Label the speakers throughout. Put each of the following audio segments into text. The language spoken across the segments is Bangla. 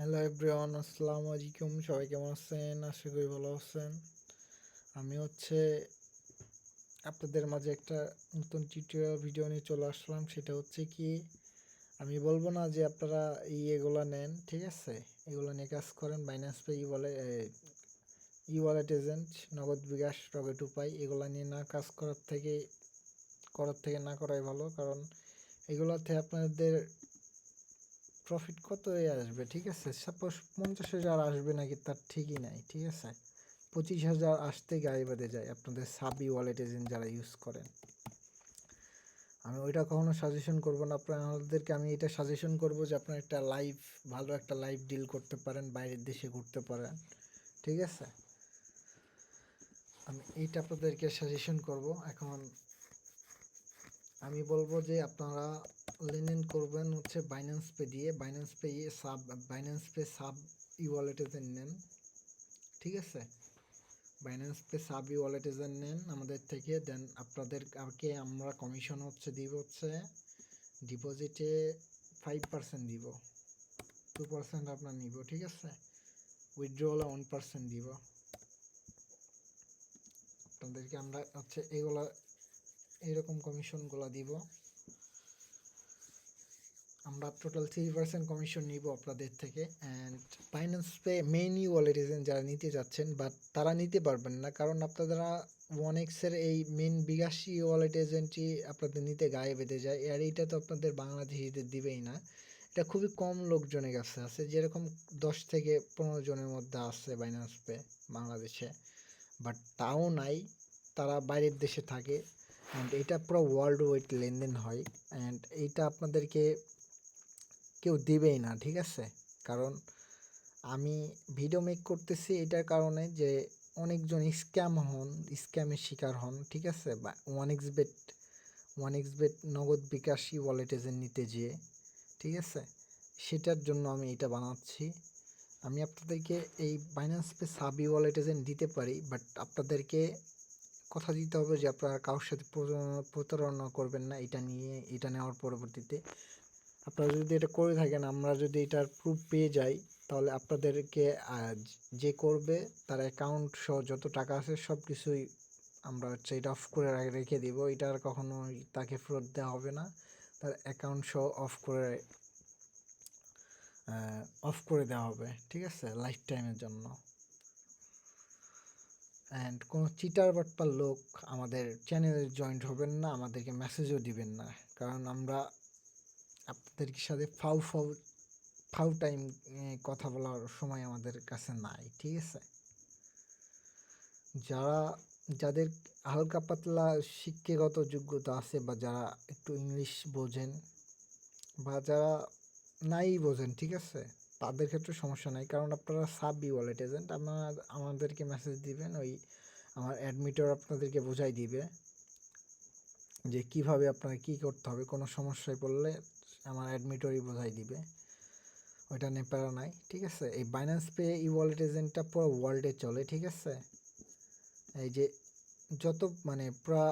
Speaker 1: হ্যালো এভরিওয়ান আসসালামু আলাইকুম। সবাই কেমন আছেন? আশা করি ভালো আছেন। আমি হচ্ছে আপনাদের মাঝে একটা নতুন টিউটোরিয়াল ভিডিও নিয়ে চলে আসলাম। সেটা হচ্ছে কি, আমি বলব না যে আপনারা এই এগুলা নেন, ঠিক আছে? এগুলো নিয়ে কাজ করেন বাইন্যান্স পে ই বলে ই ওয়ালেট এজেন্ট নগদ বিকাশ রকেট উপায় এগুলা নিয়ে না কাজ করার থেকে করার থেকে না করাই ভালো। কারণ এগুলাতে আপনাদের প্রফিট কত এ আসবে, ঠিক আছে? সাপোজ পঞ্চাশ হাজার আসবে নাকি তার ঠিকই নাই, ঠিক আছে? পঁচিশ হাজার আসতে গায়ে বেঁধে যায় আপনাদের সাবি ওয়ালেট এজেন্ট যারা ইউজ করেন। আমি ওইটা কখনো সাজেশন করব না। আপনাদেরকে আমি এটা সাজেশন করব যে আপনার একটা লাইভ ভালো একটা লাইভ ডিল করতে পারেন, বাইরের দেশে ঘুরতে পারেন, ঠিক আছে? আমি এইটা আপনাদেরকে সাজেশন করব। এখন আমি বলব যে আপনারা লেনদেন করবেন হচ্ছে বাইন্যান্স পে দিয়ে। Binance pay sub Binance pay sub e ওয়ালেটে নেন, ঠিক আছে? বাইন্যান্স পে সাব ই ওয়ালেটে নেন আমাদের থেকে দেন আপনাদের আগে আমরা কমিশন হচ্ছে দিব হচ্ছে ডিপোজিটে ফাইভ পার্সেন্ট দিব। টু পার্সেন্ট আপনার নিব, ঠিক আছে? উইথড্রলে ওয়ান পার্সেন্ট দিব। আপনাদেরকে আমরা হচ্ছে এগুলা এইরকম কমিশনগুলো দিব। আমরা টোটাল থ্রি পার্সেন্ট কমিশন নিব আপনাদের থেকে and finance pay main e wallet agent যারা নিতে যাচ্ছেন বাট তারা নিতে পারবেন না কারণ আপনারা ওয়ান এক্সের এই মেন বিকাশি ওয়ালেট এজেন্টটি আপনাদের নিতে গায়ে বেঁধে যায়। আর এইটা তো আপনাদের বাংলাদেশিদের দিবেই না। এটা খুবই কম লোকজনের কাছে আছে, যেরকম দশ থেকে পনেরো জনের মধ্যে আছে বাইন্যান্স পে বাংলাদেশে। বাট তাও নাই, তারা বাইরের দেশে থাকে। অ্যান্ড এটা পুরো ওয়ার্ল্ড ওয়াইড লেনদেন হয়। অ্যান্ড এইটা আপনাদেরকে কেউ দিবেই না, ঠিক আছে? কারণ আমি ভিডিও মেক করতেছি এটার কারণে যে অনেকজন স্ক্যাম হন স্ক্যামের শিকার হন, ঠিক আছে? বা one X bet one X bet Nagad বিকাশী wallet agent নিতে যেয়ে, ঠিক আছে? সেটার জন্য আমি এটা বানাচ্ছি। আমি আপনাদেরকে এই বাইন্যান্স পে সাবি ওয়ালেট এজেন্ট দিতে পারি বাট আপনাদেরকে কথা দিতে হবে যে আপনারা কারোর সাথে প্রতারণা করবেন না এটা নিয়ে, এটা নেওয়ার পরবর্তীতে। আপনারা যদি এটা করে থাকেন, আমরা যদি এটার প্রুফ পেয়ে যাই, তাহলে আপনাদেরকে যে করবে, তার অ্যাকাউন্ট সহ যত টাকা আছে সব কিছুই আমরা হচ্ছে এটা অফ করে রেখে দিব। এটা আর কখনো তাকে ফেরত দেওয়া হবে না। তার অ্যাকাউন্ট সহ অফ করে অফ করে দেওয়া হবে, ঠিক আছে? লাইফ টাইমের জন্য। অ্যান্ড কোনো চিটার বাটপার লোক আমাদের চ্যানেলে জয়েন্ট হবেন না, আমাদেরকে মেসেজও দিবেন না। কারণ আমরা আপনাদের সাথে ফাউ ফাউ ফাউ টাইম কথা বলার সময় আমাদের কাছে নাই, ঠিক আছে? যারা, যাদের হালকা পাতলা শিক্ষাগত যোগ্যতা আছে বা যারা একটু ইংলিশ বোঝেন বা যারা নাই বোঝেন, ঠিক আছে? তাদের ক্ষেত্রে সমস্যা নাই। কারণ আপনারা সাবি ওয়ালেট এজেন্ট আপনারা আমাদেরকে মেসেজ দিবেন, ওই আমার অ্যাডমিটার আপনাদেরকে বোঝাই দিবে যে কীভাবে আপনাকে কি করতে হবে, কোনো সমস্যায় পড়লে আমার অ্যাডমিটরই বোঝাই দিবে। ওইটা নিয়ে নাই, ঠিক আছে? এই বাইন্যান্স পে ই ওয়ালেট এজেন্টটা পুরো ওয়ার্ল্ডে চলে, ঠিক আছে? এই যে যত মানে পুরো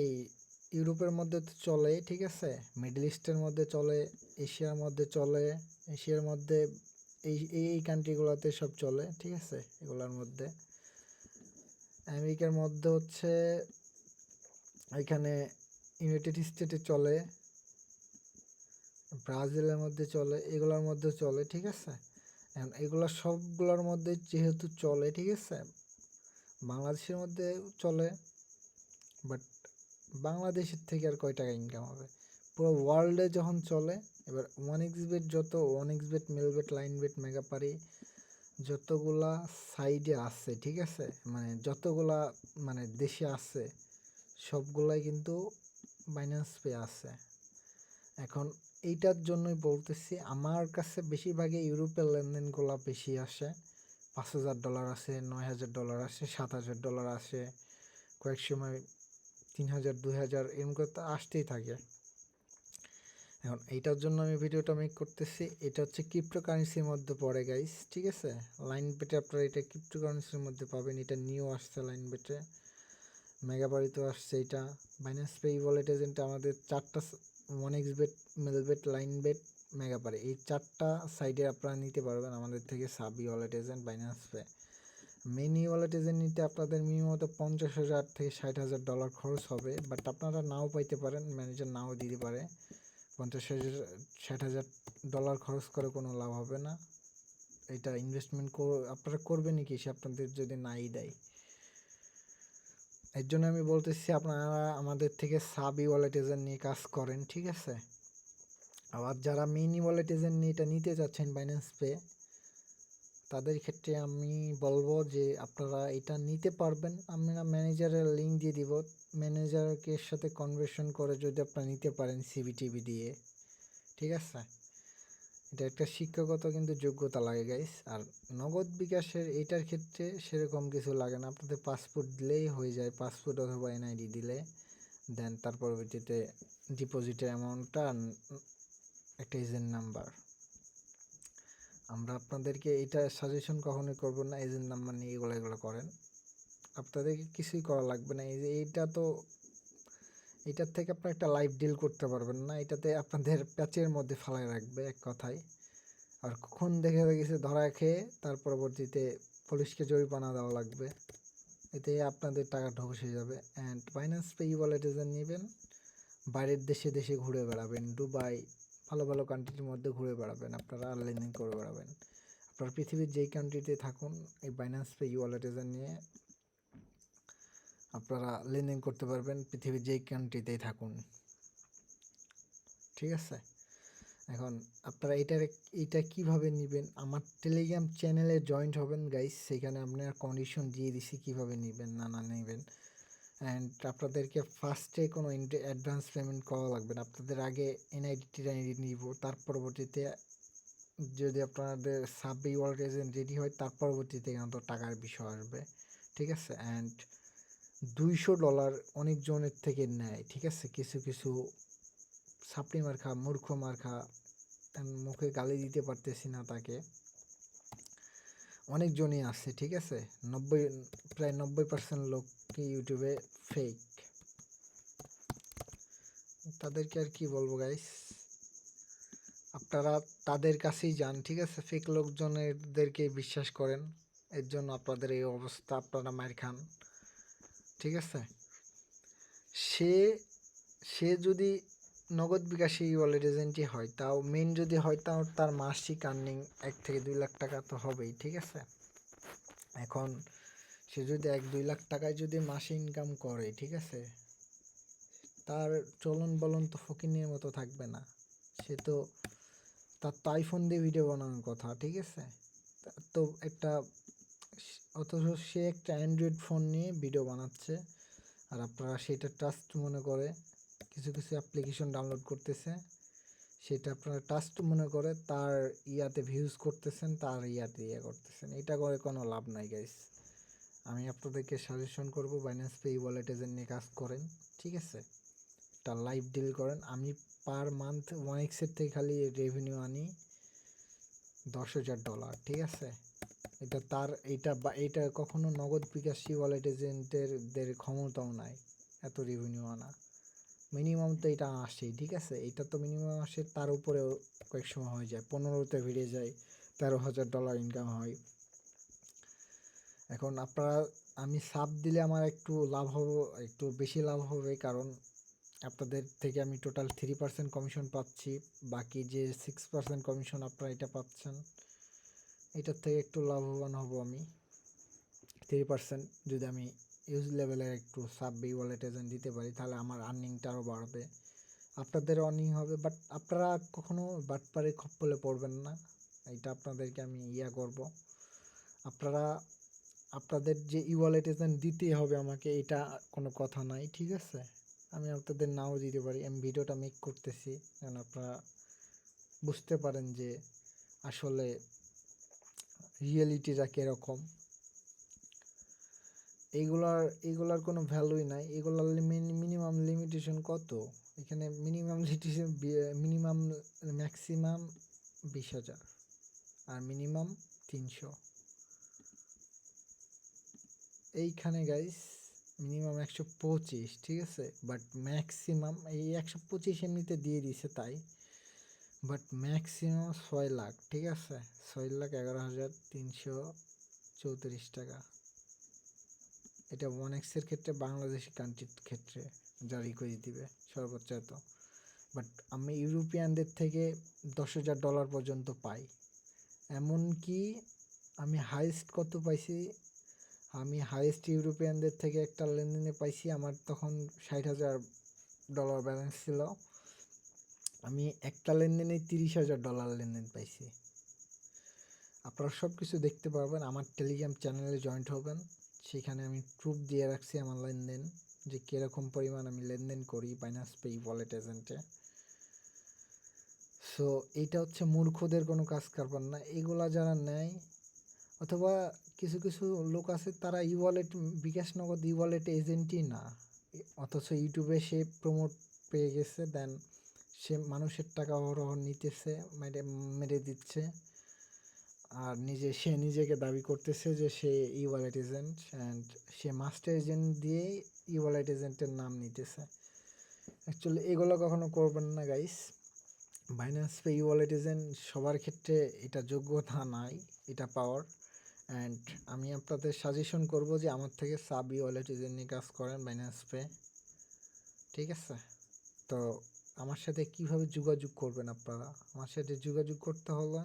Speaker 1: এই ইউরোপের মধ্যে তো চলে, ঠিক আছে? মিডল ইস্টের মধ্যে চলে এশিয়ার মধ্যে চলে এশিয়ার মধ্যে এই এই কান্ট্রিগুলোতে সব চলে, ঠিক আছে? এগুলোর মধ্যে। আমেরিকার মধ্যে হচ্ছে এখানে ইউনাইটেড স্টেটে চলে, ব্রাজিলের মধ্যে চলে, এগুলোর মধ্যে চলে, ঠিক আছে? এগুলো সবগুলোর মধ্যে যেহেতু চলে, ঠিক আছে? বাংলাদেশের মধ্যে চলে বাট বাংলাদেশের থেকে আর কয় টাকা ইনকাম হবে? পুরো ওয়ার্ল্ডে যখন চলে, এবার ওয়ান এক্স বেট যত one X bet Melbet Linebet Megapari যতগুলা সাইডে আছে, ঠিক আছে? মানে যতগুলা মানে দেশে আছে, সবগুলাই কিন্তু বাইন্যান্স পে আছে। এখন এইটার জন্যই বলতেছি, আমার কাছে বেশিরভাগই ইউরোপের লেনদেনগুলো বেশি আসে। পাঁচ হাজার ডলার আসে, নয় হাজার ডলার আসে, সাত হাজার ডলার আসে, কয়েক সময় তিন হাজার, দুই হাজার, এরকম করে আসতেই থাকে। এখন এইটার জন্য আমি ভিডিওটা মেক করতেছি। এটা হচ্ছে ক্রিপ্টোকারেন্সির মধ্যে পড়ে গাইস ঠিক আছে? লাইন বেটে আপনারা এটা ক্রিপ্টোকারেন্সির মধ্যে পাবেন। এটা নিউ আসছে লাইন বেটে মেগাবাড়িতেও আসছে এটা। বাইন্যান্স পে ওয়ালেট এজেন্টে আমাদের চারটা one X bet Melbet Linebet Megapari এই চারটা সাইডে আপনারা নিতে পারবেন আমাদের থেকে সাবি wallet agent Binance pay mini wallet agent নিতে আপনাদের মিনিমাম পঞ্চাশ হাজার থেকে ষাট হাজার ডলার খরচ হবে। বাট আপনারা নাও পাইতে পারেন ম্যানেজার নাও দিতে পারে। পঞ্চাশ হাজার, ষাট হাজার ডলার খরচ করে কোনো লাভ হবে না। এটা ইনভেস্টমেন্ট আপনারা করবেনই কি সে আপনাদের যদি নাই দেয়। এর জন্য আমি বলতেছি, আপনারা আমাদের থেকে সাবি ওয়ালেট এজেন্ট নিয়ে কাজ করেন, ঠিক আছে? আবার যারা মিনি ওয়ালেট এজেন্ট নিয়ে এটা নিতে চাচ্ছেন বাইন্যান্স পে তাদের ক্ষেত্রে আমি বলব যে আপনারা এটা নিতে পারবেন। আমরা ম্যানেজারের লিঙ্ক দিয়ে দিব। ম্যানেজারকে এর সাথে কনভার্সন করে যদি আপনারা নিতে পারেন সিবিটিভি দিয়ে। ঠিক আছে? এটা একটা শিক্ষাগত কিন্তু যোগ্যতা লাগে গাইস আর নগদ বিকাশের এটার ক্ষেত্রে সেরকম কিছু লাগে না। আপনাদের পাসপোর্ট দিলেই হয়ে যায়। পাসপোর্ট অথবা এনআইডি দিলে। দেন তার পরবর্তীতে ডিপোজিটের অ্যামাউন্টটা একটা এজেন্ট নাম্বার আপনাদেরকে এটা সাজেশন কখনোই করব না এজেন্ট নাম্বার নিয়ে এগুলো এগুলো করেন। আপনাদেরকে কিছুই করা লাগবে না, এই যে এইটা তো, এটার থেকে আপনার একটা লাইভ ডিল করতে পারবেন না, এটাতে আপনাদের প্যাচের মধ্যে ফালাই রাখবে এক কথায়। আর কখন দেখে গেছে, ধরা খেয়ে তার পরবর্তীতে পুলিশকে জরিমানা দেওয়া লাগবে। এতে আপনাদের টাকা ঢসে যাবে। And finance pay wallet agent নেবেন, বাইরের দেশে দেশে ঘুরে বেড়াবেন, দুবাই ভালো ভালো কান্ট্রির মধ্যে ঘুরে বেড়াবেন, আপনারা লেনদেন করে বেড়াবেন। আপনার পৃথিবীর যেই কান্ট্রিতে থাকুন, এই বাইন্যান্স পে এজেন্ট নিয়ে আপনারা লেনদেন করতে পারবেন, পৃথিবীর যেই কান্ট্রিতেই থাকুন। ঠিক আছে? এখন আপনারা এটার এটা কীভাবে নেবেন? আমার টেলিগ্রাম চ্যানেলে জয়েন্ট হবেন গাইস সেখানে আপনার কন্ডিশন দিয়ে দিছি, কীভাবে নেবেন, না না নেবেন। অ্যান্ড আপনাদেরকে ফার্স্টে কোনো অ্যাডভান্স পেমেন্ট করা লাগবে না। আপনাদের আগে এনআইডি টিআইডি নিব, তার পরবর্তীতে যদি আপনাদের সাবই ওয়ার্ল্ড এজেন্ট রেডি হয়, তার পরবর্তীতে কিন্তু টাকার বিষয় আসবে, ঠিক আছে? অ্যান্ড দুইশো ডলার অনেকজনের থেকে নেয়, ঠিক আছে? কিছু কিছু সাপড়ি মার্খা মূর্খ মার্খা মুখে গালি দিতে পারতেছি না তাকে। অনেকজনই আছে, ঠিক আছে? নব্বই, প্রায় নব্বই পার্সেন্ট লোককে ইউটিউবে ফেক তাদেরকে আর কি বলব গাইস আপনারা তাদের কাছেই যান, ঠিক আছে? ফেক লোকজনেরদেরকে বিশ্বাস করেন। এর জন্য আপনাদের এই অবস্থা, আপনারা মার খান। ঠিক আছে? সে সে যদি নগদ বিকাশে ওয়ালেট এজেন্টই হয়। তাও মেন যদি হয়, তাও তার মাসিক আর্নিং এক থেকে দুই লাখ টাকা তো হবেই, ঠিক আছে? এখন সে যদি এক, দুই লাখ টাকায় যদি মাসে ইনকাম করে, ঠিক আছে? তার চলন বলন তো ফকিনের মতো থাকবে না। সে তো তার তো আইফোন দিয়ে ভিডিও বানানোর কথা, ঠিক আছে? তো একটা অথচ সে একটা অ্যান্ড্রয়েড ফোন নিয়ে ভিডিও বানাচ্ছে। আর আপনারা সেটা ট্রাস্ট মনে করে কিছু কিছু অ্যাপ্লিকেশন ডাউনলোড করতেছে। সেটা আপনারা ট্রাস্ট মনে করে তার ইয়াতে ভিউজ করতেছেন, তার ইয়াতে ইয়ে করতেছেন। এটা করে কোনো লাভ নাই গাইস আমি আপনাদেরকে সাজেশন করব বাইন্যান্স পে ওয়ালেট এজেন্ট নিয়ে কাজ করেন, ঠিক আছে? একটা লাইভ ডিল করেন। আমি পার মান্থ ওয়ান এক্সের থেকে খালি রেভিনিউ আনি দশ হাজার ডলার ঠিক আছে? এটা তার, এটা বা, এটা কখনো নগদ বিকাশী ওয়ালেট এজেন্টের ক্ষমতাও নাই, এত রেভিনিউ আনা। মিনিমাম তো এটা আসেই, ঠিক আছে? এটা তো মিনিমাম আসে, তার উপরেও কয়েক সময় হয়ে যায়। পনেরোতে বেড়ে যায়, তেরো হাজার ডলার ইনকাম হয়। এখন আপনারা, আমি সাপ দিলে আমার একটু লাভ হবে, একটু বেশি লাভ হবে, কারণ আপনাদের থেকে আমি টোটাল থ্রি পার্সেন্ট কমিশন পাচ্ছি, বাকি যে সিক্স পার্সেন্ট কমিশন আপনারা এটা পাচ্ছেন, এটার থেকে একটু লাভবান হব আমি। থ্রি পার্সেন্ট যদি আমি ইউজ লেভেলের একটু সাব বি ওয়ালেট এজেন্ট দিতে পারি, তাহলে আমার আর্নিংটা আরও বাড়বে। আপনাদেরও আর্নিং হবে বাট আপনারা কখনো বাটপারে খপ্পলে পড়বেন না। এটা আপনাদেরকে আমি ইয়া করব। আপনারা, আপনাদের যে ই ওয়ালেট এজেন্ট দিতেই হবে আমাকে, এটা কোনো কথা নাই, ঠিক আছে? আমি আপনাদের নাও দিতে পারি, আমি ভিডিওটা মেক করতেছি, যেন আপনারা বুঝতে পারেন যে আসলে রিয়েলিটিটা কীরকম। এইগুলার এইগুলার কোনো ভ্যালুই নাই। এগুলার মিনিমাম লিমিটেশন কত? এখানে মিনিমাম লিমিটেশন মিনিমাম ম্যাক্সিমাম বিশ হাজার আর মিনিমাম তিনশো। এইখানে গাইস মিনিমাম একশো পঁচিশ, ঠিক আছে? বাট ম্যাক্সিমাম এই একশো পঁচিশ এমনিতে দিয়ে দিছে তাই। বাট ম্যাক্সিমাম ছয় লাখ, ঠিক আছে? ছয় লাখ এগারো হাজার তিনশো চৌত্রিশ টাকা। এটা ওয়ান এক্সের ক্ষেত্রে বাংলাদেশি কান্ট্রির ক্ষেত্রে জারি করে দিবে সর্বোচ্চ এত। বাট আমি ইউরোপিয়ানদের থেকে দশ হাজার ডলার পর্যন্ত পাই। এমনকি আমি হাইস্ট কত পাইছি? আমি হাইয়েস্ট ইউরোপিয়ানদের থেকে একটা লেনদেনে পাইছি, আমার তখন ষাট হাজার ডলার ব্যালেন্স ছিল। আমি একটা লেনদেনে তিরিশ হাজার ডলার লেনদেন পাইছি। আপনারা সব কিছু দেখতে পারবেন, আমার টেলিগ্রাম চ্যানেলে জয়েন্ট হবেন। সেখানে আমি প্রুফ দিয়ে রাখছি আমার লেনদেন, যে কীরকম পরিমাণ আমি লেনদেন করি বাইনান্স পে ওয়ালেট এজেন্টে সো এইটা হচ্ছে মূর্খদের কোনো কাজ কারবার না। এগুলা যারা নেয়, অথবা কিছু কিছু লোক আছে, তারা ই ওয়ালেট বিকাশ নগদ ই ওয়ালেট এজেন্টই না। অথচ ইউটিউবে সে প্রমোট পেয়ে গেছে দেন সে মানুষের টাকা অহরহ নিতেছে, মেরে মেরে দিচ্ছে। আর নিজে, সে নিজেকে দাবি করতেছে যে সে ই ওয়ালেট এজেন্ট অ্যান্ড সে মাস্টার এজেন্ট দিয়ে ই ওয়ালেট এজেন্টের নাম নিতেছে। অ্যাকচুয়ালি এগুলো কখনো করবেন না guys Binance pay e wallet agent সবার ক্ষেত্রে এটা যোগ্যতা নাই, এটা পাওয়ার অ্যান্ড আমি আপনাদের সাজেশন করব যে আমার থেকে সাব ই ওয়ালেট এজেন্ট নিয়ে কাজ করেন বাইন্যান্স পে ঠিক আছে? তো আমার সাথে কীভাবে যোগাযোগ করবেন আপনারা? আমার সাথে যোগাযোগ করতে হলে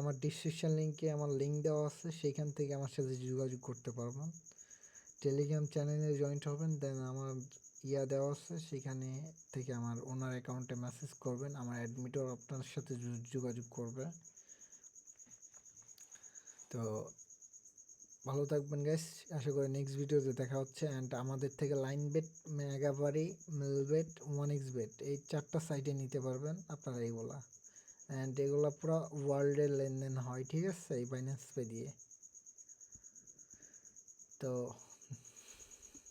Speaker 1: আমার ডিসক্রিপশন লিঙ্কে আমার লিঙ্ক দেওয়া আছে, সেইখান থেকে আমার সাথে যোগাযোগ করতে পারবেন। টেলিগ্রাম চ্যানেলে জয়েন্ট হবেন দেন আমার ইয়া দেওয়া আছে, সেখানে থেকে আমার ওনার অ্যাকাউন্টে মেসেজ করবেন, আমার অ্যাডমিটর আপনার সাথে যোগাযোগ করবে। তো ভালো থাকবেন গাইস আশা করি নেক্সট ভিডিওতে দেখা হচ্ছে অ্যান্ড আমাদের থেকে Linebet Megapari Melbet one X bet এই চারটা সাইটে নিতে পারবেন আপনারা এইগুলা অ্যান্ড এগুলো পুরো ওয়ার্ল্ডের লেনদেন হয় ঠিক আছে? এই বাইন্যান্স পে দিয়ে। তো